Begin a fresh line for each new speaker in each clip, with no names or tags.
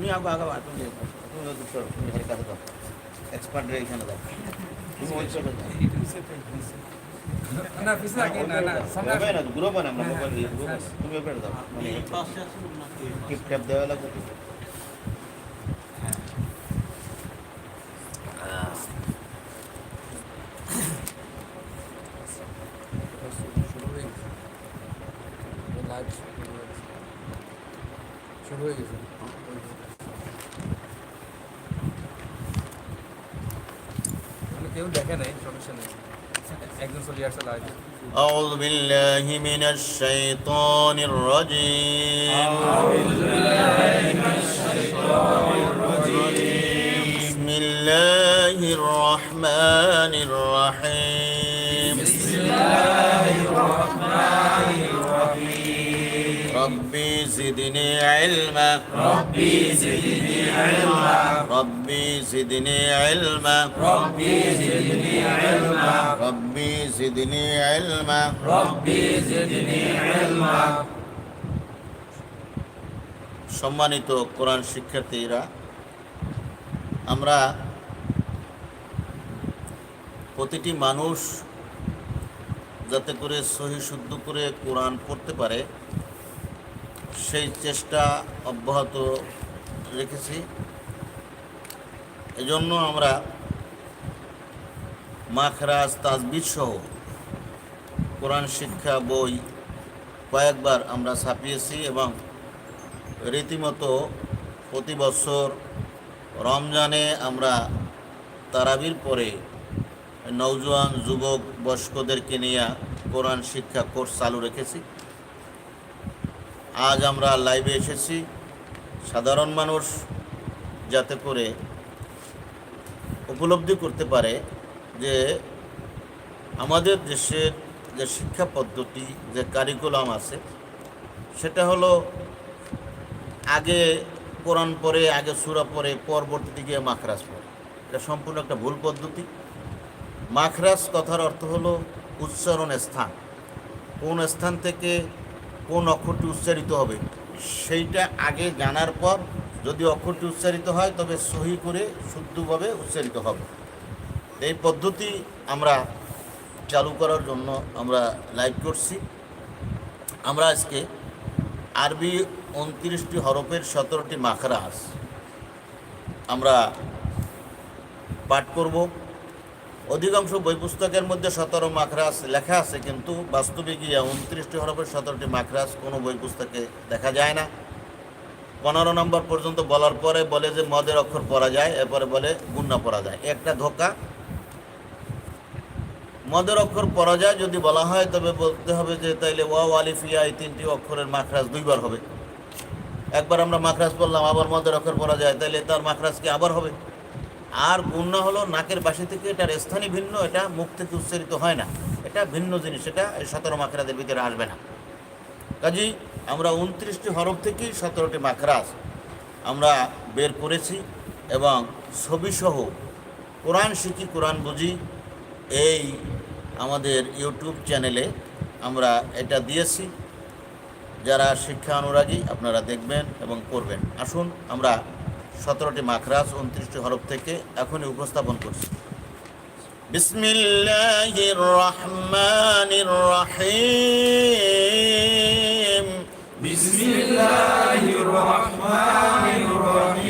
তুমি আগে আগে তুমি তুমি ওই দুটো তুমি এখানে কাছে দাও এক্সপার্টের এখানে দাও তুমি ওই সাইডে দাও
না পিছনে আগে না না সামনে
হবে من الشيطان الرجيم. بسم الله الرحمن الرحيم بسم الله الرحمن الرحيم. ربي زدني علما ربي زدني علما ربي زدني علما ربي زدني علما ربي زدني علما ربي زدني علما সম্মানিত কোরআন শিক্ষার্থীরা আমরা প্রতিটি মানুষ যাতে করে সহি শুদ্ধ করে কোরআন পড়তে পারে সেই চেষ্টা অব্যাহত রেখেছি। এজন্য আমরা মাখরাজ তাজবিদ সহ কোরআন শিক্ষা বই কয়েকবার আমরা ছাপিয়েছি এবং রীতিমতো প্রতি বছর রমজানে আমরা তারাবির পরে নৌজওয়ান যুবক বয়স্কদেরকে নিয়ে কোরআন শিক্ষা কোর্স চালু রেখেছি। আজ আমরা লাইভে এসেছি। সাধারণ মানুষ যাতে করে উপলব্ধি করতে পারে যে আমাদের দেশের যে শিক্ষা পদ্ধতি, যে কারিকুলাম আছে, সেটা হলো আগে কোরআন পরে আগে সুরা পরে পরবর্তীতে গিয়ে মাখরাজ পড়ে। এটা সম্পূর্ণ একটা ভুল পদ্ধতি। মাখরাজ কথার অর্থ হলো উচ্চারণ স্থান। কোন স্থান থেকে কোন অক্ষরটি উচ্চারিত হবে? সেইটা আগে জানার পর যদি অক্ষরটি উচ্চারিত হয়, তবে সহি করে শুদ্ধভাবে উচ্চারিত হবে। এই পদ্ধতি আমরা চালু করার জন্য আমরা লাইভ করছি। আমরা আজকে আরবি উনত্রিশটি হরফের সতেরোটি মাখরাজ আমরা পাঠ করব। অধিকাংশ বই পুস্তকের মধ্যে সতেরো মাখরাজ লেখা আছে, কিন্তু বাস্তবে গিয়ে উনত্রিশটি হরফের সতেরোটি মাখরাজ কোনো বই পুস্তকে দেখা যায় না। পনেরো নম্বর পর্যন্ত বলার পরে বলে যে মদের অক্ষর পড়া যায়, এরপরে বলে গুন্না পড়া যায়। একটা ধোকা, মদের অক্ষর পড়া যায় যদি বলা হয়, তবে বলতে হবে যে তাইলে ওয়াও আলিফিয়া এই তিনটি অক্ষরের মাখরাজ দুইবার হবে। একবার আমরা মাখরাজ পড়লাম, আবার মদের অক্ষর পড়া যায়, তাইলে তার মাখরাজ কি আবার হবে? আর গুন্না হলো নাকের বাসি থেকে এটার স্থানই ভিন্ন, এটা মুখ থেকে উচ্চারিত হয় না। এটা ভিন্ন জিনিস, এটা সতেরো মাখরাজের ভিতরে আসবে না। কাজেই আমরা উনত্রিশটি হরফ থেকেই সতেরোটি মাখরাজ আমরা বের করেছি এবং ছবিসহ কোরআন শিখি, কোরআন বুঝি এই আমাদের ইউটিউব চ্যানেলে আমরা এটা দিয়েছি। যারা শিক্ষা অনুরাগী, আপনারা দেখবেন এবং করবেন। আসুন, আমরা সতেরোটি মাখরাজ উনত্রিশটি হরফ থেকে এখনই উপস্থাপন করছি। বিসমিল্লাহির রহমানির রহিম।
বিসমিল্লাহির
রহমানির
রহিম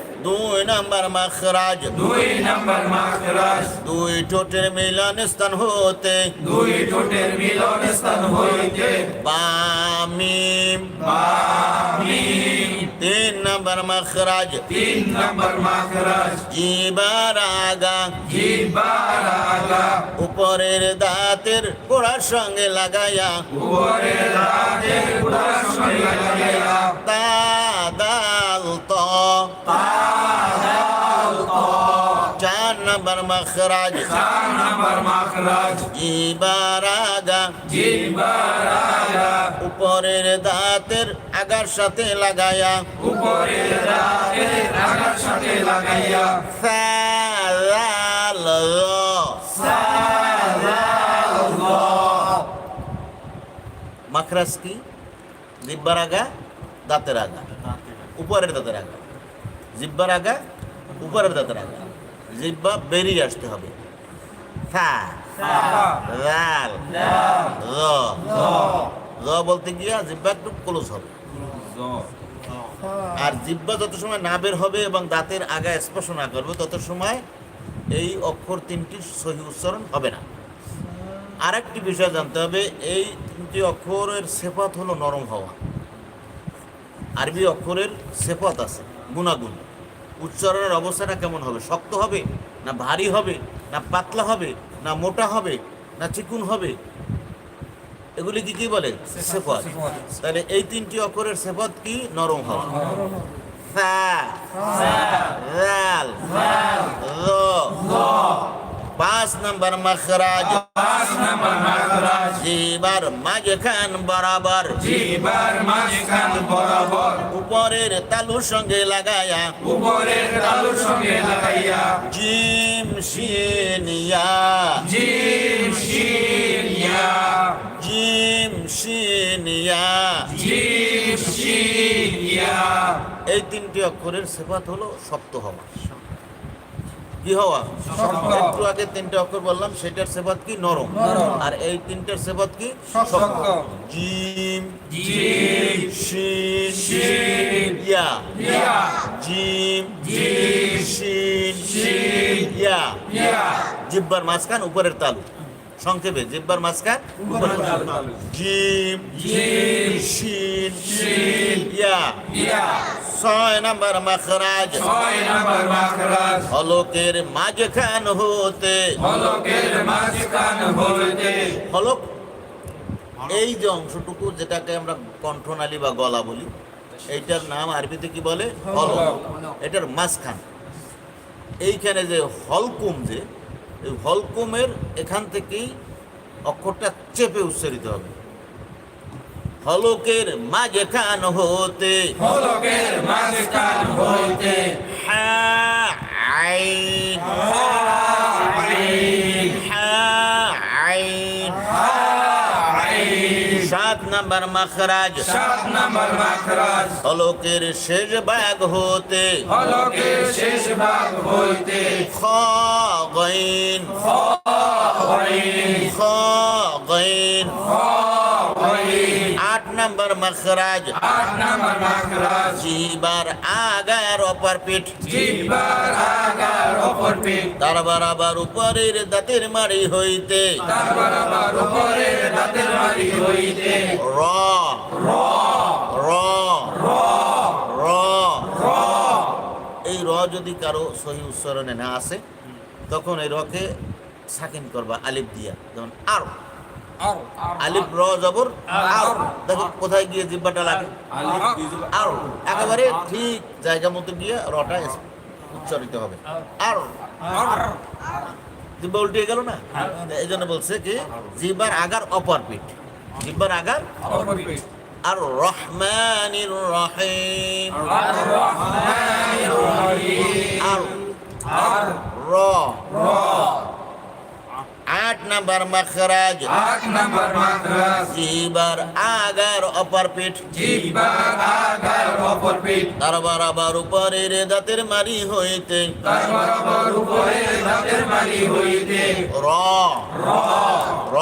দুই নম্বর মাখরাজ
দুই নম্বর মাখরাজ
দুই ঠোঁটের মিলন স্থান হতে
দুই ঠোঁটের মিলন স্থান হইতে
বামিম
বামিম
তিন নম্বর মখরাজ।
তিন নম্বর মখরাজ।
জিবার আগা
জিহ্বার আগা
উপরের দাঁতের কোড়ার সঙ্গে লাগায়া
উপরের দাঁতের কোড়ার সঙ্গে লাগাইয়া।
তা দাল ত চার নম্বর মাখরাজ।
চার নাম্বার মাখরাজ।
জিবার আগা।
জিহ্বার আগা।
উপরের দাঁতের আগার সাথে লাগায়া।
উপরের দাঁতের আগার সাথে লাগাইয়া।
সালাল মাখরাজ কি? জিব্বার আগা। দাঁতের আগা। উপরের দাঁতের আগা। জিব্বার আগা উপরের দাঁতের আগা। জিব্বা বেরিয়ে আসতে হবে। ফা। লাল। র। র। বলতে গিয়া জিব্বা একটু ক্লোজ হবে। আর জিব্বা যত সময় না বের হবে এবং দাঁতের আগা স্পর্শ না করবে তত সময় এই অক্ষর তিনটি সহি উচ্চারণ হবে না। আরেকটি বিষয় জানতে হবে এই তিনটি অক্ষরের সেপত হলো নরম হওয়া। আরবি অক্ষরের সেপত আছে গুণাগুণ। উচ্চারণের অবস্থাটা কেমন হবে? শক্ত হবে? না ভারী হবে? না পাতলা হবে? না মোটা হবে? না চিকুন হবে? এগুলি কি কি বলে? সেফত তাহলে এই তিনটি অক্ষরের সেফত কি? নরম হবে। ফা। রাল। র। পাঁচ নাম্বার মখরাজ।
পাঁচ নাম্বার মাখরাজ।
জিবার মাঝখান বরাবর।
জিহ্বার মাঝখান বরাবর।
উপরের তালুর সঙ্গে লাগায়া।
উপরের তালুর সঙ্গে লাগাইয়া।
জিম শিনিয়া।
জিম শিন ইয়া
জিম শিনিয়া।
জিম শিন ইয়া
এই তিনটি অক্ষরের সেপাত হলো শক্ত হওয়া কি হওয়া। একটু আগে তিনটে অক্ষর বললাম সেটার সেপাত কি? নরম। আর এই তিনটার সেপাত কি?
শক্ত।
জিম
জিম।
শিন
শিন।
ইয়া।
ইয়া।
জিম
জিম।
শিন
শিন।
ইয়া।
ইয়া।
জিব্বার মাঝখান উপরের তালু। সংক্ষেপে জিব্বার মাঝখান উপরের তালু। জিম
জিম।
শিন
শিন।
ইয়া।
ইয়া।
ছয় নাম্বার মাখরাজ।
ছয় নাম্বার মাখরাজ।
হলকের মাঝখান হতে।
হলকের মাঝখান হইতে
হলক এই যে অংশটুকু যেটাকে আমরা কণ্ঠনালী বা গলা বলি এইটার নাম আরবিতে কি বলে? হলক। এটার মাঝখান। এইখানে যে হলকুম যে এই হলকুমের এখান থেকেই অক্ষরটা চেপে উচ্চারিত হবে। হলকের মাঝখান হতে।
হলকের মাঝখান হইতে
হা আইন সাত নাম্বার মাখরাজ।
সাত নাম্বার মাখরাজ।
হলকের শেষ ভাগ হতে।
হলকের শেষ ভাগ হইতে।
খ গইন।
হইন
খ গইন।
হইন
আট নাম্বার মাখরাজ
আট নাম্বার মাখরাজ
জিবার আগার অপর পিঠ।
জিহ্বার আগার অপর পিঠ।
তার বরাবর উপরের দাঁতের মাড়ি হইতে।
তার বরাবর উপরের দাঁতের মারি হইতে।
র। র। র। র। এই র যদি কারও সহি উচ্চারণে না আসে তখন এই রকে সাকিন করবা আলিফ দিয়া যেমন আর। আলিফ র জবর আর দেখো কোথায় গিয়ে জিব্বাটা লাগে? আর একেবারে ঠিক জায়গা মতো গিয়ে রটা উচ্চারিত হবে। আর। জিব্বা উল্টে গেল না? এই জন্য বলছে কি জিব্বার আগার অপর পিঠ। জিব্বার আগার
অপর পিঠ।
আর রহমানির রহিম।
আর রহমানির রহিম।
আর
আর
র। আট নাম্বার মখরাজ
আট নাম্বার মাখরাজ
জিবার আগার অপর পিঠ
জিহ্বার আগার অপর পিঠ
তার বরাবর উপরের দাঁতের মারি হইতে
তার বরাবর উপরের দাঁতের মারি হইতে
র র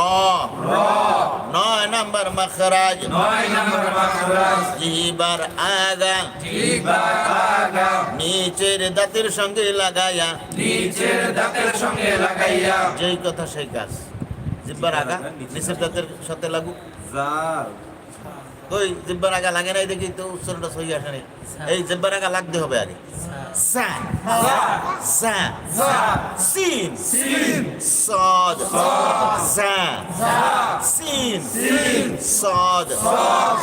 নয় নাম্বার মখরাজ
নয় নাম্বার মাখরাজ
জিবার আগা
জিহ্বার আগা
নিচের দাঁতের সঙ্গে লাগায়া
নিচের দাঁতের সঙ্গে লাগাইয়া
যেই কথা সেই গাছ জিব্বার আগা নিচের সাথে লাগুক ওই জিব্বার আগা লাগে নাই দেখি তো উচ্চারণটা সহি আসে নাই এই জিব্বার আগা লাগতে হবে আরে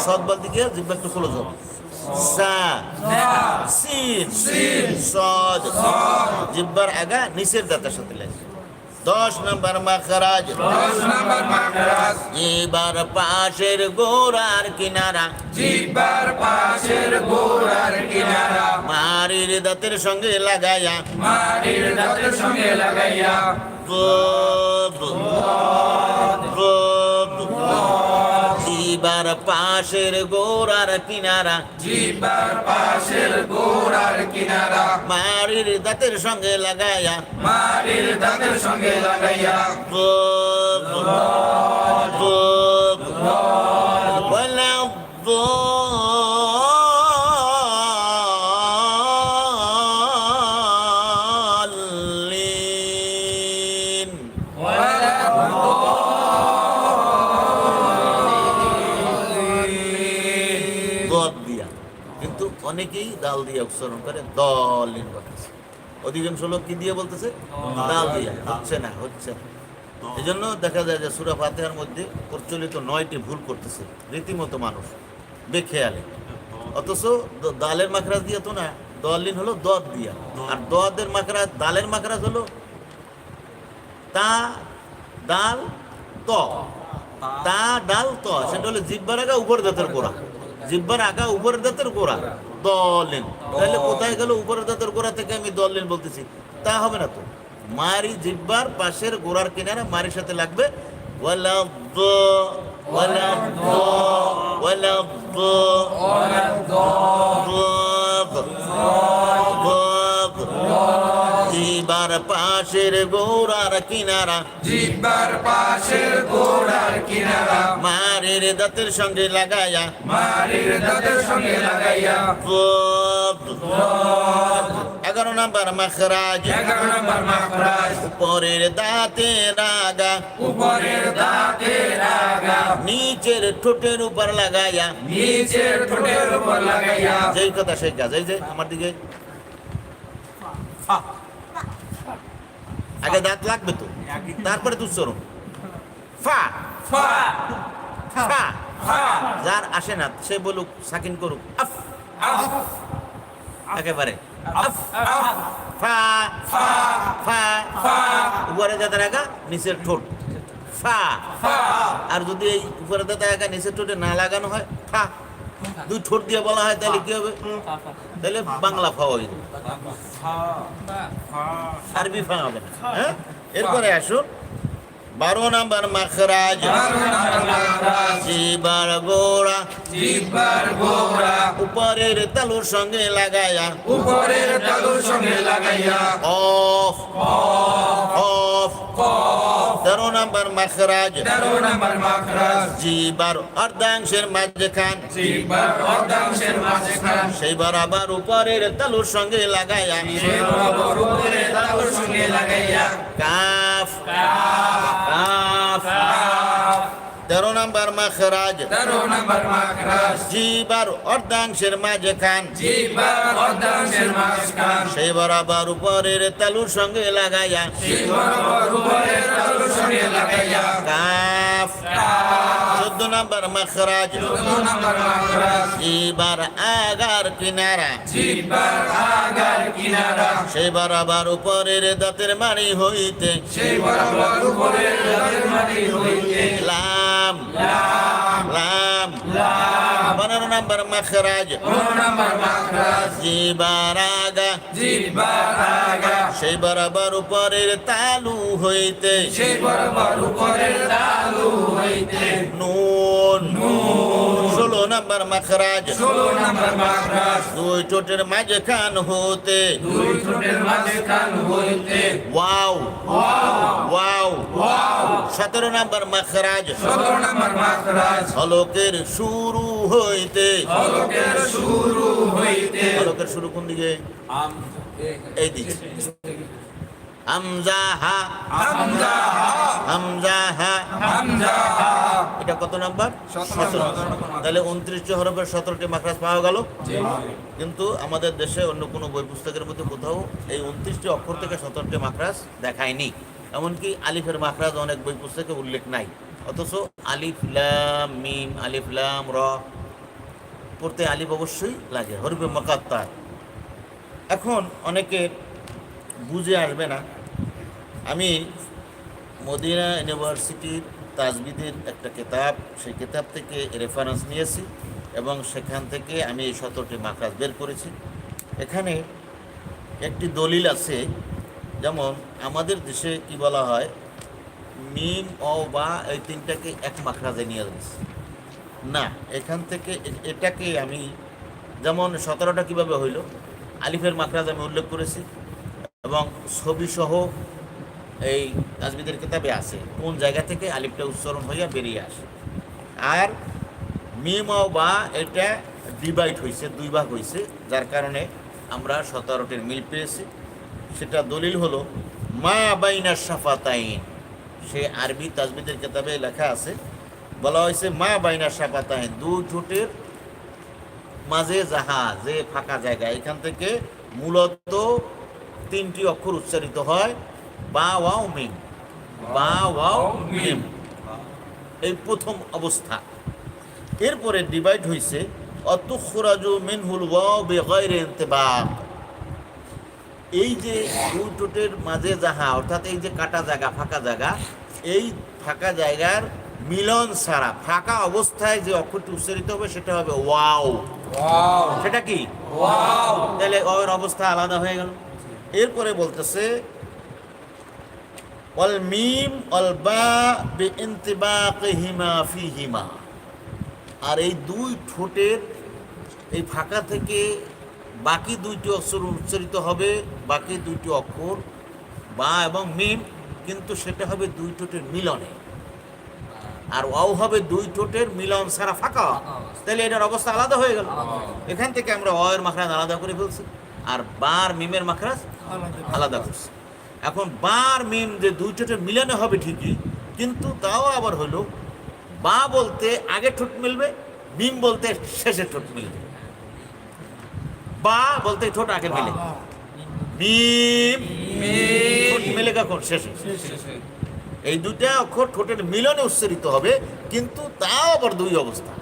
সদ বলতে গিয়ে জিব্বা একটু খোলো যাবে জিব্বার আগা নিচের দাতার সাথে লাগে দশ নম্বর মাখরাজ।
দশ নম্বর মাখরাজ।
এবার পাশের গোড়ার কিনারা।
জিবার পাশের গোড়ার কিনারা।
মারির দাঁতের সঙ্গে লাগাইয়া
মারির দাঁতের সঙ্গে লাগাইয়া।
এবার পাশের গোড়ার কিনারা
জিব্বার পাশের গোড়ার কিনারা
মারির দাঁতের সঙ্গে লাগাইয়া
মারির দাঁতের সঙ্গে লাগাইয়া
রব দাল দিয়ে উচ্চারণ করে দলিন বলতেছে অধিকাংশ লোক কি দিয়ে বলতেছে? দাল দিয়া। হচ্ছে না হচ্ছে না। এই জন্য দেখা যায় যে সুরা ফাতেহার মধ্যে প্রচলিত নয়টি ভুল করতেছে। রীতিমতো মানুষ বেখেয়ালে। অথচ দালের মাখরাজ দিয়ে তো না দলিন হলো দদ দিয়া। আর দদের মাখরাজ, দালের মাখরাজ হলো তা, দাল, ত। তা ডাল ত। সেটা হলো জিব্বার আগা উপর দাঁতের গোড়া। জিব্বার আগা উপরের দাঁতের গোড়া। দলেন। তাহলে কোথায় গেল? উপরের দাঁতের গোড়া থেকে আমি দলেন বলতেছি। তা হবে না তো। মারি জিব্বার পাশের গোড়ার কিনারে মারির সাথে লাগবে। ওয়ালা ওয়ালা ওয়ালা জিবার পাশের গোড়ার কিনারা।
জিব্বার পাশের গোড়ার কিনারা।
মারের দাঁতের সঙ্গে লাগায়া
মাটির দাঁতের সঙ্গে লাগাইয়া।
এগারো নম্বর মখরাজ।
এগারো নম্বর মাখরাজ।
উপরের দাঁতের আগা
উপরের দাঁতের আগা
নিচের ঠোঁটের উপর লাগায়া
নিচের ঠোঁটের উপর লাগাইয়া।
যেই কথা সেই কাজ এই যে আমার দিকে। আগে দাঁত লাগবে তো? তারপরে তুই চরম ফা।
ফা।
ফা।
ফা।
যার আসে না সে বলুক সাকিন করুক। আফ।
আফ।
একেবারে।
আফ। আফ।
ফা।
ফা।
ফা।
ফা।
উপরে দাঁতের আগা নিচের ঠোঁট। ফা।
ফা।
আর যদি এই উপরে দাঁতের আগা নিচের ঠোঁটে না লাগানো হয় ফা। দুই ঠোঁট দিয়ে বলা হয় তাহলে কি হবে? তাহলে বাংলা ফা হয়ে যাবে। আরবি ফা হবে। না হ্যাঁ? এরপরে আসুন। বারো নাম্বার মাখরাজ। জিবার গোড়া।
জিব্বার গোড়া।
উপরের তালুর সঙ্গে লাগায়া।
উপরের তালুর সঙ্গে লাগাইয়া।
অফ। অফ। তেরো নাম্বার মাখরাজ
তেরো নম্বর মাখরাজ
জিবার অর্ধাংশের মাঝখান
জিবার অর্ধাংশের মাঝখান
সেই বরাবর উপরের তালুর সঙ্গে লাগায়া
আমি বরাবর উপরের তালুর সঙ্গে লাগাইয়া
কাফ কাফ তেরো নাম্বার মাখরাজ
তেরো নম্বর মাখরাজ
জিবার অর্ধাংশের মাঝখান
জিব্বার অর্ধাংশের মাঝখান
সেই বরাবর উপরের তালুর সঙ্গে লাগায়া
সে বরাবর উপরে তালুর সঙ্গে লাগাইয়া
কাফ চোদ্দ নাম্বার মাখরাজ
চোদ্দ নম্বর মাখরাজ
এবার আগার কিনারা
জিব্বার আগার কিনারা
সেই বরাবর উপরের দাঁতের মারি হইতে
সেই বরাবর উপরে তালুর মাটি হইতে
লাম নম্বর মখরাজ
পনেরো নম্বর মাখরাজ
জিবার আগা
জিব্বার আগা
সেই বরাবর উপরের তালু হইতে
সেই বরাবর উপরের তালু হইতে
নুন ষোলো নম্বর মখরাজ
ষোলো নম্বর মাখরাজ।
দুই ঠোঁটের মাঝখান হতে।
দুই ঠোঁটের মাঝখান হইতে
ওয়াও। ওয়াও। সতেরো নম্বর মখরাজ।
সতেরো নম্বর মাখরাজ।
হলকের শুরু হইতে।
হলকের শুরু হইতে।
হলকের শুরু কোন দিকে? এই দিকে। হামজা হা।
হামজা
হামজা হা।
হামজা
এটা কত নাম্বার? সতেরো। তাহলে উনত্রিশটি হরফের সতেরোটি মাখরাজ পাওয়া গেল। কিন্তু আমাদের দেশে অন্য কোনো বই পুস্তকের মধ্যে কোথাও এই উনত্রিশটি অক্ষর থেকে সতেরোটি মাখরাজ দেখায়নি। এমনকি আলিফের মাখরাজ অনেক বই পুস্তকে উল্লেখ নাই। অথচ আলিফ লাম মিম আলিফ লাম র পড়তে আলিফ অবশ্যই লাগে হরফে মকাত্তার। এখন অনেকে বুঝে আসবে না আমি মদিনা ইউনিভার্সিটির তাজবিদের একটা কেতাব, সেই কেতাব থেকে রেফারেন্স নিয়েছি এবং সেখান থেকে আমি এই সতেরোটি মাকরাজ বের করেছি। এখানে একটি দলিল আছে, যেমন আমাদের দেশে কি বলা হয়, মিম অ বা এই তিনটাকে এক মাখরাজে নিয়ে যাচ্ছে। না, এখান থেকে এটাকে আমি, যেমন সতেরোটা কীভাবে হইল, আলিফের মাখরাজ আমি উল্লেখ করেছি এবং ছবি সহ এই তাজবিদের কিতাবে আছে, কোন জায়গা থেকে আলিফটা উচ্চারণ হইয়া বেরিয়ে আসে। আর মিম বা এটা ডিভাইড হয়েছে দুই ভাগ হয়েছে যার কারণে আমরা সতেরোটির মিল পেয়েছি। সেটা দলিল হলো, মা বাইনা সাফাতাইন সে আরবি তাজবিদের কিতাবে লেখা আছে, বলা হয়েছে, মা বাইনা সাফাতাইন দুই ঠোঁটের মাঝে যাহা, যে ফাঁকা জায়গা, এখান থেকে মূলত তিনটি অক্ষর উচ্চারিত হয়। বা ওয়াও মিম। বা ওয়াও মিম। এই প্রথম অবস্থা। এরপরে ডিভাইড হয়েছে অতুখরাজু মিনহুল ওয়াও বেগয়রে ইন্তেবাক। এই যে দুই মাঝে যাহা অর্থাৎ এই যে কাটা জায়গা ফাঁকা জায়গা এই ফাঁকা জায়গার মিলন ছাড়া ফাঁকা অবস্থায় যে অক্ষরটি উচ্চারিত হবে সেটা হবে ওয়াও। সেটা কি?
ওয়াও।
তাহলে ওর অবস্থা আলাদা হয়ে গেল। এরপরে বলতেছে অল মিম অল বা বে ইন্তিবাকিহিমা ফিহিমা। আর এই দুই ঠোঁটের এই ফাঁকা থেকে বাকি দুইটি অক্ষর উচ্চারিত হবে, বাকি দুইটি অক্ষর বা এবং মিম, কিন্তু সেটা হবে দুই ঠোঁটের মিলনে। আর অও হবে দুই ঠোঁটের মিলন সারা ফাঁকা। তাহলে এটার অবস্থা আলাদা হয়ে গেল। এখান থেকে আমরা অয়ের মাখরাজ আলাদা করে ফেলছি, আর বার মিমের মাখরাজ আলাদা করছি। এখন বার মিম যে দুই ঠোঁটের মিলনে হবে ঠিকই কিন্তু তাও আবার হলো বা বলতে আগে ঠোঁট মিলবে মিম বলতে শেষে ঠোঁট মিলবে। বা বলতে ঠোঁট আগে মিলে। মিম ঠোঁট মিলে কখন? শেষে।
শেষে
এই দুইটা অক্ষর ঠোঁটের মিলনে উচ্চারিত হবে কিন্তু তাও আবার দুই অবস্থা।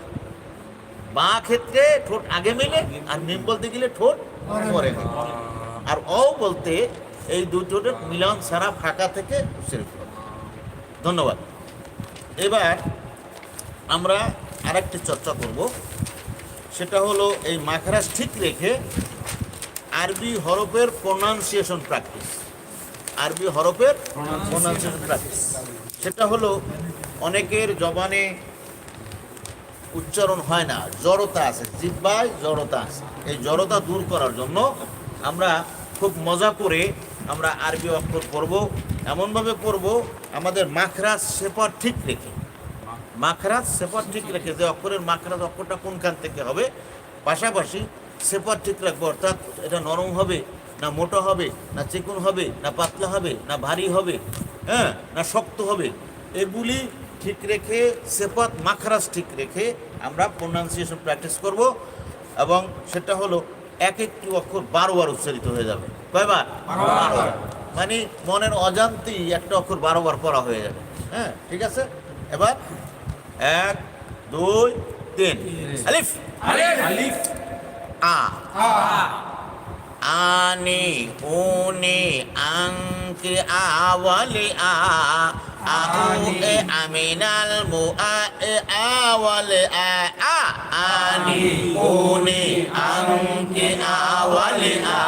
বা ক্ষেত্রে ঠোঁট আগে মিলে আর মিম বলতে গেলে ঠোঁট পরে মিলে। আর অ বলতে এই দুই ঠোঁটের মিলন ছাড়া ফাঁকা থেকে উচ্চারিত ধন্যবাদ। এবার আমরা আরেকটি চর্চা করব। সেটা হলো এই মাখরাজ ঠিক রেখে আরবি হরফের প্রোনাউন্সিয়েশন প্র্যাকটিস আরবি হরফের প্রোনাউন্সিয়েশন প্র্যাকটিস সেটা হলো অনেকের জবানে উচ্চারণ হয় না, জড়তা আছে জিব্বায় জড়তা আছে। এই জড়তা দূর করার জন্য আমরা খুব মজা করে আমরা আরবি অক্ষর পড়ব, এমনভাবে পড়ব, আমাদের মাখরাজ সেপার ঠিক রেখে। মাখরাজ সেপার ঠিক রেখে, যে অক্ষরের মাখরাজ অক্ষরটা কোনখান থেকে হবে, পাশাপাশি সেপার ঠিক রাখব, অর্থাৎ এটা নরম হবে, না মোটা হবে, না চিকুন হবে, না পাতলা হবে, না ভারী হবে হ্যাঁ না শক্ত হবে, এগুলি ঠিক রেখে সেপাত মাখরাজ ঠিক রেখে আমরা প্রোনাউন্সিয়েশন প্র্যাকটিস করব। এবং সেটা হলো এক একটি অক্ষর বারোবার উচ্চারিত হয়ে যাবে। কয়বার? বারোবার। মানে মনের অজান্তেই একটা অক্ষর বারোবার পড়া হয়ে যাবে। হ্যাঁ ঠিক আছে? এবার এক দুই তিন। আলিফ।
আলিফ।
আ। আনে ওনে আংকে আওয়ালে আ। আউকে আমিনাল মু আ আওয়ালে আ। আ আনে ওনে আংকে আওয়ালে আ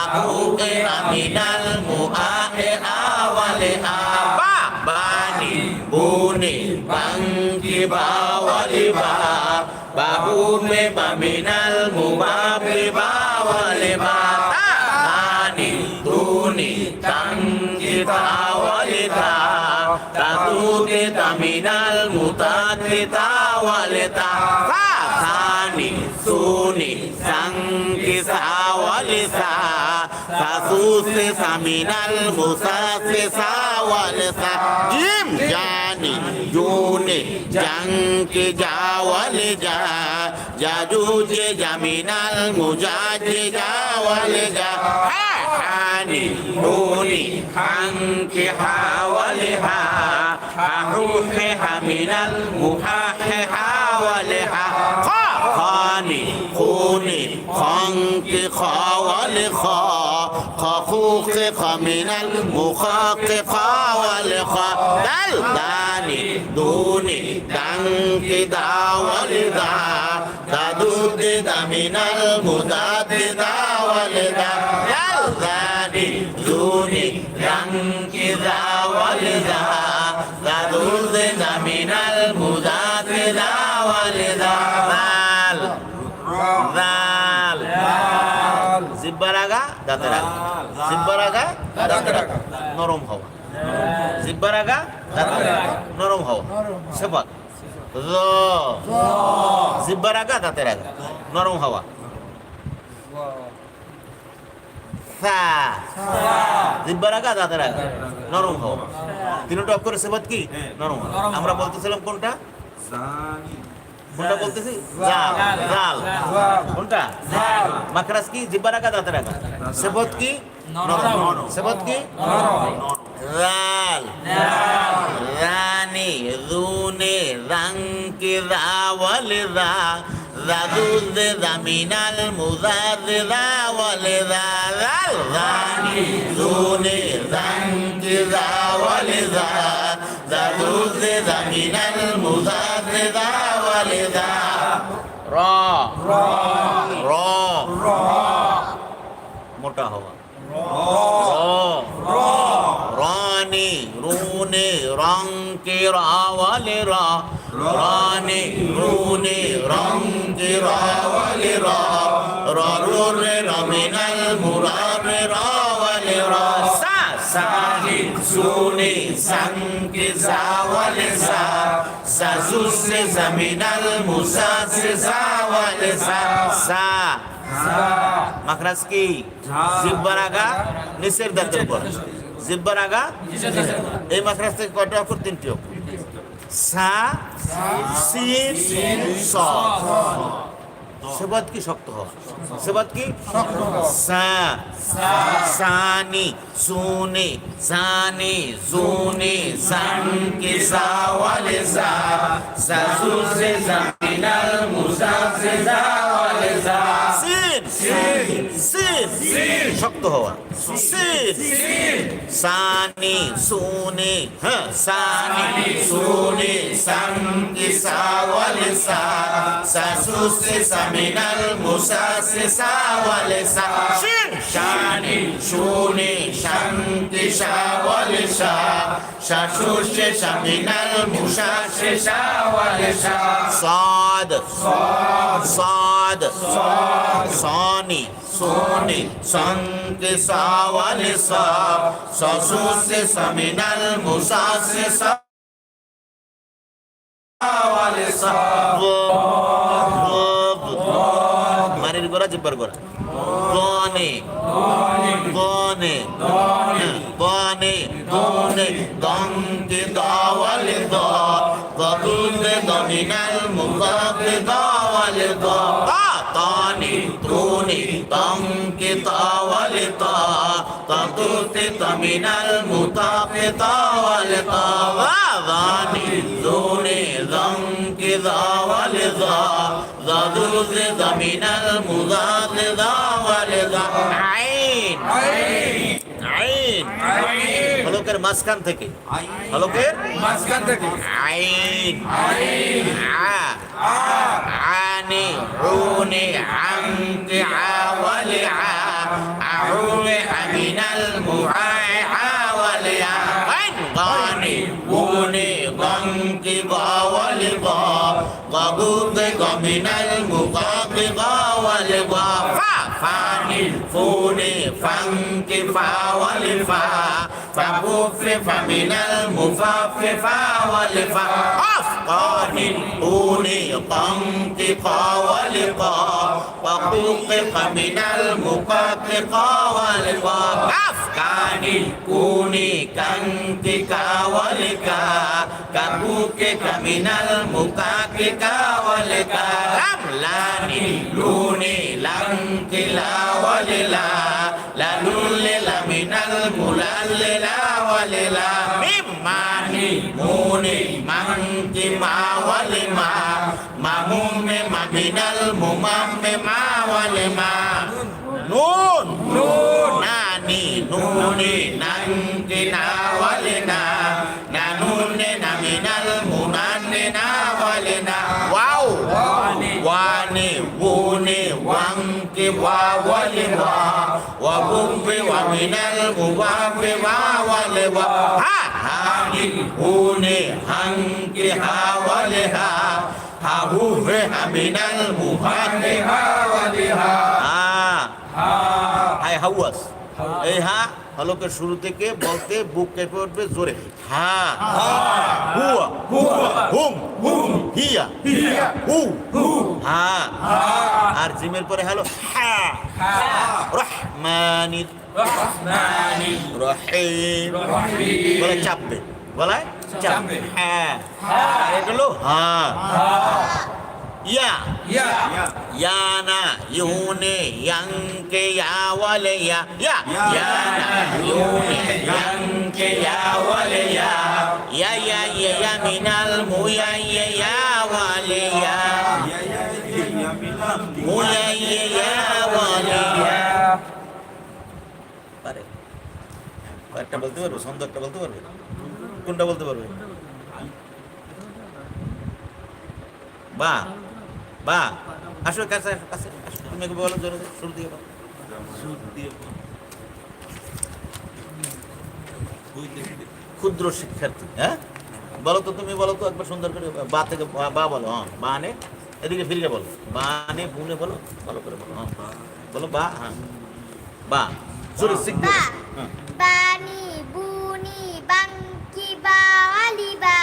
আউকে আমিনাল মু আ এ আওয়ালে আ। বা। বানি বুনে বাংকে বাওয়ালে বা। বাবু মে বামিনাল মুবাবে বাওয়ালে الموسس من المسسس والسجم جانی جونی جنگ جا والجا جاجوج جا من المجاج جا والجا حانی حونی حنکحا والحا حروحها من المحاححا والحا خانی خونی خنکحا والخا خا ولخا خخوخ من المخاق خا ولخا دل داني دوني دنك دا ولدا دادود دا من المداد دا ولدا জিব্বার আগা দাঁতের আগা নরম হওয়া। জিব্বার আগা দাঁতের আগা নরম হওয়া। সেপত জিব্বার আগা দাঁতের আগা নরম হওয়া। জিব্বার আগা দাঁতের আগা নরম হওয়া। তিনটা অক্ষরের সেপত কি? নরম হওয়া। আমরা বলতেছিলাম কোনটা? কোনটা বলতেছি? জাল। জাল। কোনটা? মাখরাজ কি? জিব্বার আগা দাঁতের আগা সেপত কি? সেপত কি? রাল রানি রুনে রাঙ্কি রাওয়াল রা রাদুদ জামিনাল মুজাদ রাওয়াল রা রাল রানি রুনে রাঙ্কি রাওয়াল রা রাদুদ জামিনাল মুজাদ রাওয়াল রা। র। র। মোটা হওয়া। র রানি রুনে রঙ্কে রাওয়ালে রা রানি রুনে রঙ্কে রাওয়ালে রা রুরে রমিনাল মুরারে রাওয়ালে রা। সা সাহি সুনে সংকে জাওয়ালে সা সাজুসে জমিনাল মুসাসে জাওয়ালে সা। সা। মাখরাজ কি জিব্বার আগা নিচের দাঁতের উপর। জিব্বার আগা এই মাখরাজ থেকে কয়টা অক্ষর? তিনটি অক্ষর। সা সিন স। সেবাদ কি শক্ত হওয়া? সেবাদ কি? সা। সানি, সুনি সানি জুনি সান কি সাওয়ালে সা সাজু সে জামিনাল মুসা সে সা সিন শক্ত হওয়া সিন সানি সুনি হ্যাঁ সানি সুনি সাঙ্গি সাওয়াল সা সাসুসে সামিনাল মুসাসে সাওয়াল সা শানি সুনি শান্তি সাওয়াল সা সাসুসে সামিনাল মুসাসে সাওয়াল সা সাদ সাদ সাদ سونے سنتے برا جی بربر دن کے دل دے دم م والے د তানি তুনি দঙ্গে তাওয়ালে তা তাতুতে তমিনাল মুতাকে তাওয়ালে তা বানি দুনে দঙ্গে দাওয়ালে দা গদুলে দমিনাল মুগাতে দাওয়ালে দা আইন আইন হলকের মাঝখান থেকে হলকের
মাঝখান থেকে
عين ع عاني عوني عنك عاول المنكفا والفا فمفرف من المفففا والفا أفقاه أولي طنطقا ولقا وقوقق من المقققا والقا أفقان الكون كنتكا ولكا كبوكك من المقققا والقا رملان اللون لنكلا وللا لنل লামিনাল মুলাল্লে লাওয়ালে লা মিম মানি মুনি মাংকি মাওয়ালে মা মামুমে মাবিনাল মুমাম্মে মাওয়ালে মা নুন নুন। নানি নুনি নাংকি নাওয়ালে না নানুনে নামিনাল মুনান্নে নাওয়ালে না ওয়াও! ওয়ানে ওনে ওয়াংকে ওয়াওয়ালে ওয়া ওয়াবুবে ওয়ামিনাল মুবাবে ওয়াওয়ালে ওয়া হা হানি হুনে হাংকে হাওয়ালে হা। হাহু হে হামিনাল মুহানে হাওয়ালে হা। হাই হাউয়াস এই হা হলকের শুরু থেকে বলতে বুক কেঁপে উঠবে জোরে। হা। হুয়া হুম। হিয়া। হু। হা। আর জিমের পরে হ্যালো হা। রহমানির
রহমানি
রহিম
রহিম
বলে চাপবে বলে চাপবে। হ্যাঁ এটা হলো হা ইয়া
ইয়া
Yana yune yanke ya wale ya ya yana yune yanke ya wale ya ya ya ya ya minal mu ya ya ya wale একটা বলতে পারবে, ছন্দ একটা বলতে পারবে? কোনটা বলতে পারবে? বা বা, আসো কাছে কাছে তুমি বলো, জোরে দিয়ে বলো। ক্ষুদ্র শিক্ষার্থী হ্যাঁ? বলো তো তুমি, বলো তো একবার সুন্দর করে, বা থেকে, বা বলো হ্যাঁ বা নে। এদিকে ফিরে বলো। বা নে বুনে বলো, ভালো করে বলো হ্যাঁ। বলো বা হ্যাঁ। বা। জোরে শিখবে
বা
হ্যাঁ
বানি বুনি বাংকি বাওয়ালিবা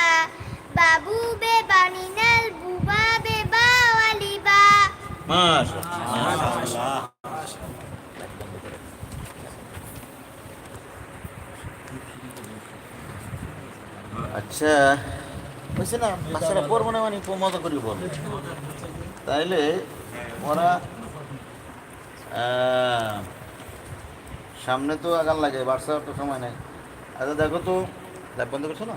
বাবু বে বানিনাল বুবা বে বাওয়ালিবা
মাশাআল্লাহ আচ্ছা বুঝছি না বাচ্চারা পড়ব না মানে মজা করি বল তাইলে ওরা আহ, সামনে তো আগান লাগে বার্ষা তো সময় নাই। আচ্ছা দেখো তো ল্যাব বন্ধ করছ না?